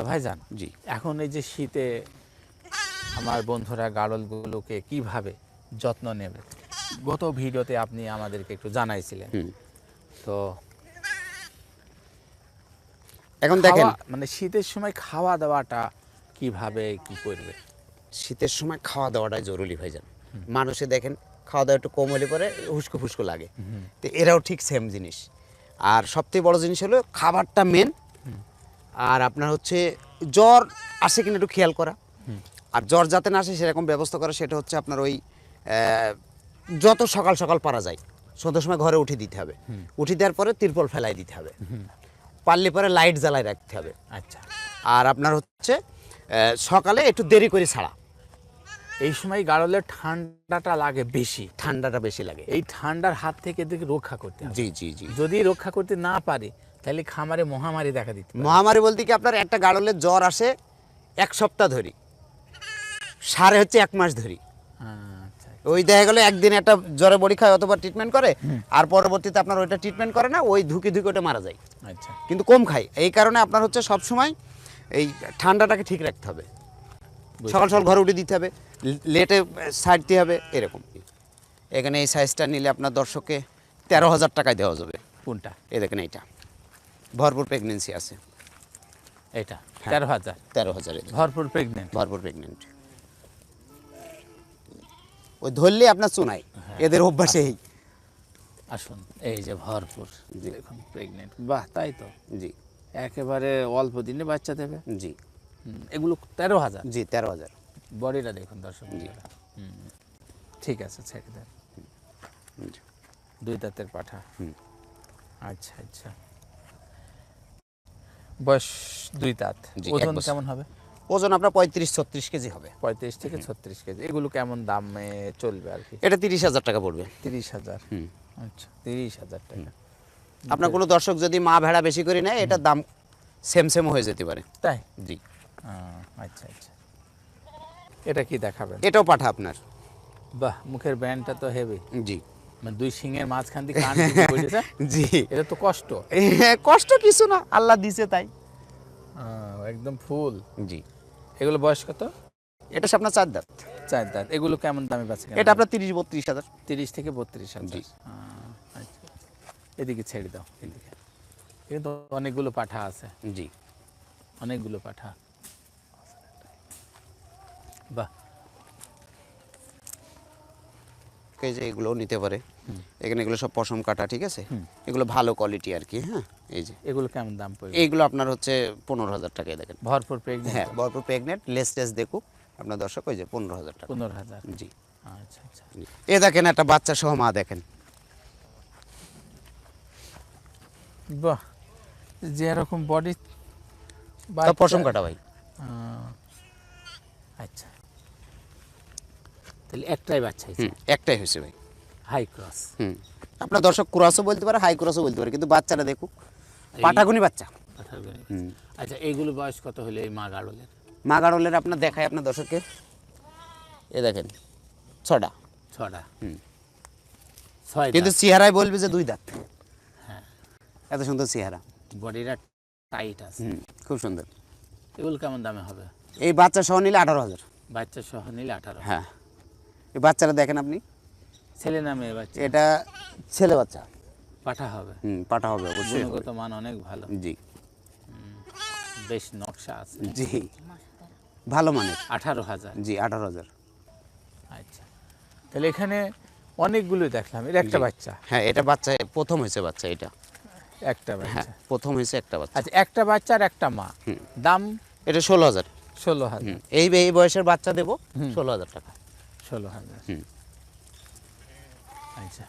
তা ভাইজান জি। এখন এই যে শীতে আমার বন্ধুরা গাড়লগুলোকে কীভাবে যত্ন নেবে? গত ভিডিওতে আপনি আমাদেরকে একটু জানাইছিলেন। তো এখন দেখেন। মানে শীতের সময় খাওয়া দাওয়াটা কীভাবে কি করবে? শীতের সময় খাওয়া দাওয়াটাই জরুরি ভাইজান মানুষে দেখেন খাওয়া দাওয়া একটু কম হলে পরে হুস্কো ফুস্কো লাগে তো এরাও ঠিক সেম জিনিস। আর সবথেকে বড় জিনিস হলো খাবারটা মেন আর আপনার হচ্ছে জ্বর আসে কিনা একটু খেয়াল করা। আর জ্বর যাতে না আসে সেরকম ব্যবস্থা করা সেটা হচ্ছে আপনার ওই যত সকাল সকাল পারা যায় সন্ধ্যার সময় ঘরে উঠে দিতে হবে। উঠে দেওয়ার পরে তিরপল ফেলাই দিতে হবে। পারলে পরে লাইট জ্বালায় রাখতে হবে। আচ্ছা। আর আপনার হচ্ছে সকালে একটু দেরি করে ছাড়া। এই সময় গাড়লের ঠান্ডাটা লাগে বেশি। ঠান্ডাটা বেশি লাগে। এই ঠান্ডার হাত থেকে এদেরকে রক্ষা করতে জি জি জি। যদি রক্ষা করতে না পারে তাহলে খামারে মহামারী দেখা দিতে মহামারী বলতে কি আপনার একটা গাড়লের জ্বর আসে এক সপ্তাহ ধরি সারে হচ্ছে এক মাস ধরি আচ্ছা ওই দেখা গেলো একদিন একটা জ্বরে বড়ি খায় অথবা ট্রিটমেন্ট করে আর পরবর্তীতে আপনার ওইটা ট্রিটমেন্ট করে না ওই ধুকে ধুকে ওটা মারা যায়। আচ্ছা। কিন্তু কম খায়। এই কারণে আপনার হচ্ছে সব সময় এই ঠান্ডাটাকে ঠিক রাখতে হবে। সকাল সকাল ঘরে উঠে দিতে হবে লেটে ছাড়তে হবে এরকম। এখানে এই সাইজটা নিলে আপনার দর্শককে তেরো হাজার টাকায় দেওয়া যাবে। কোনটা? এই দেখেন এইটা। ভরপুর প্রেগনেন্সি আছে। এটা? হ্যাঁ। তেরো হাজার? তেরো হাজারে ভরপুর প্রেগনেন্ট ভরপুর প্রেগনেন্ট ওই ধরলে আপনার চুনাই। এদের অভ্যাসেই। আসুন এই যে ভরপুর জি। দেখুন প্রেগনেন্ট বাহ তাই তো? জি। একেবারে অল্প দিনে বাচ্চা দেবে? জি। এগুলো তেরো হাজার? জি তেরো হাজার। বডিটা দেখুন দর্শক। হুম, ঠিক আছে ছেড়ে দেন। দুই দাঁতের পাঠা। হুম। আচ্ছা আচ্ছা। বয়স দুই দাঁত। ওজন। কেমন হবে? ওজন আপনার পঁয়ত্রিশ ছত্রিশ কেজি হবে। পঁয়ত্রিশ থেকে ছত্রিশ কেজি। এগুলো কেমন দামে চলবে আর কি? এটা তিরিশ হাজার টাকা পড়বে। তিরিশ হাজার। হুম। আচ্ছা তিরিশ হাজার টাকা। আপনার কোনো দর্শক যদি মা ভেড়া বেশি করে নেয় এটার দাম সেম সেম হয়ে যেতে পারে। তাই? জি। আচ্ছা আচ্ছা। এটা কি দেখাবেন? এটাও পাঠা আপনার। বাহ মুখের ব্যান্ডটা তো হেভি জি। মানে দুই সিংহের মাঝখান দিয়ে কান জি। এটা তো কষ্ট। কষ্ট কিছু না আল্লাহ দিছে তাই। একদম ফুল। জি। এগুলো বয়স কত? এটা হচ্ছে আপনার চার দাঁত। চার দাঁত। এগুলো কেমন দামে পাচ্ছে এটা আপনার তিরিশ বত্রিশ হাজার। তিরিশ থেকে বত্রিশ হাজার। জি। আচ্ছা। এদিকে ছেড়ে দাও এদিকে। কিন্তু অনেকগুলো পাঠা আছে। জি। অনেকগুলো পাঠা। বাহ। এই যে এগুলো নিতে পারে। এখানে এগুলো সব পশম কাটা ঠিক আছে? এগুলো ভালো কোয়ালিটি আর কি হ্যাঁ? এই যে। এগুলো কেমন দাম পড়বে? এইগুলো আপনার হচ্ছে পনেরো হাজার টাকায় দেখেন। ভরপুর প্রেগনেন্ট হ্যাঁ ভরপুর প্রেগনেন্ট লেস টেস দেখুক। আপনার দর্শক ওই যে পনেরো হাজার টাকা। পনেরো হাজার। জি। আচ্ছা আচ্ছা। এ দেখেন একটা বাচ্চা সহ মা দেখেন। বাহ যে এরকম বডি পশম কাটা ভাই। আচ্ছা। তাহলে একটাই বাচ্চা হুম একটাই হয়েছে ভাই। High cross. হুম আপনার দর্শক ক্রসও বলতে পারে হাই ক্রসও বলতে পারে কিন্তু বাচ্চাটা দেখুক পাঠাগুনি বাচ্চা। আচ্ছা এইগুলো বয়স কত হলে এই মা গাড়লের মা গাড়লের আপনার দেখায় আপনার দর্শককে। এ দেখেন ছটা। ছটা। হুম। ছয় কিন্তু চেহারায় বলবে যে দুই দাঁত। এত সুন্দর চেহারা। বডিটা টাইট আছে। খুব সুন্দর। এগুলো কেমন দামে হবে? এই বাচ্চা সহ নিলে আঠারো হাজার। বাচ্চা সহ নিলে আঠারো। হ্যাঁ। এই বাচ্চাটা দেখেন আপনি। ছেলে না মেয়ে বাচ্চা? এটা ছেলে বাচ্চা। পাঠা হবে। হুম পাঠা হবে অবশ্যই গুণগত মান অনেক ভালো। জি। বেশ নকশা আছে। জি। ভালো মানের। আঠারো হাজার। জি আঠারো হাজার। আচ্ছা। তাহলে এখানে অনেকগুলো দেখলাম। এর একটা বাচ্চা? হ্যাঁ এটা বাচ্চা প্রথম হয়েছে বাচ্চা এটা। একটা হ্যাঁ বাচ্চা প্রথম হয়েছে একটা বাচ্চা। আচ্ছা একটা বাচ্চা আর একটা মা। দাম? এটা ষোলো হাজার। ষোলো হাজার। এই এই বয়সের বাচ্চা দেবো। ষোলো হাজার টাকা। ষোলো হাজার হুম। আচ্ছা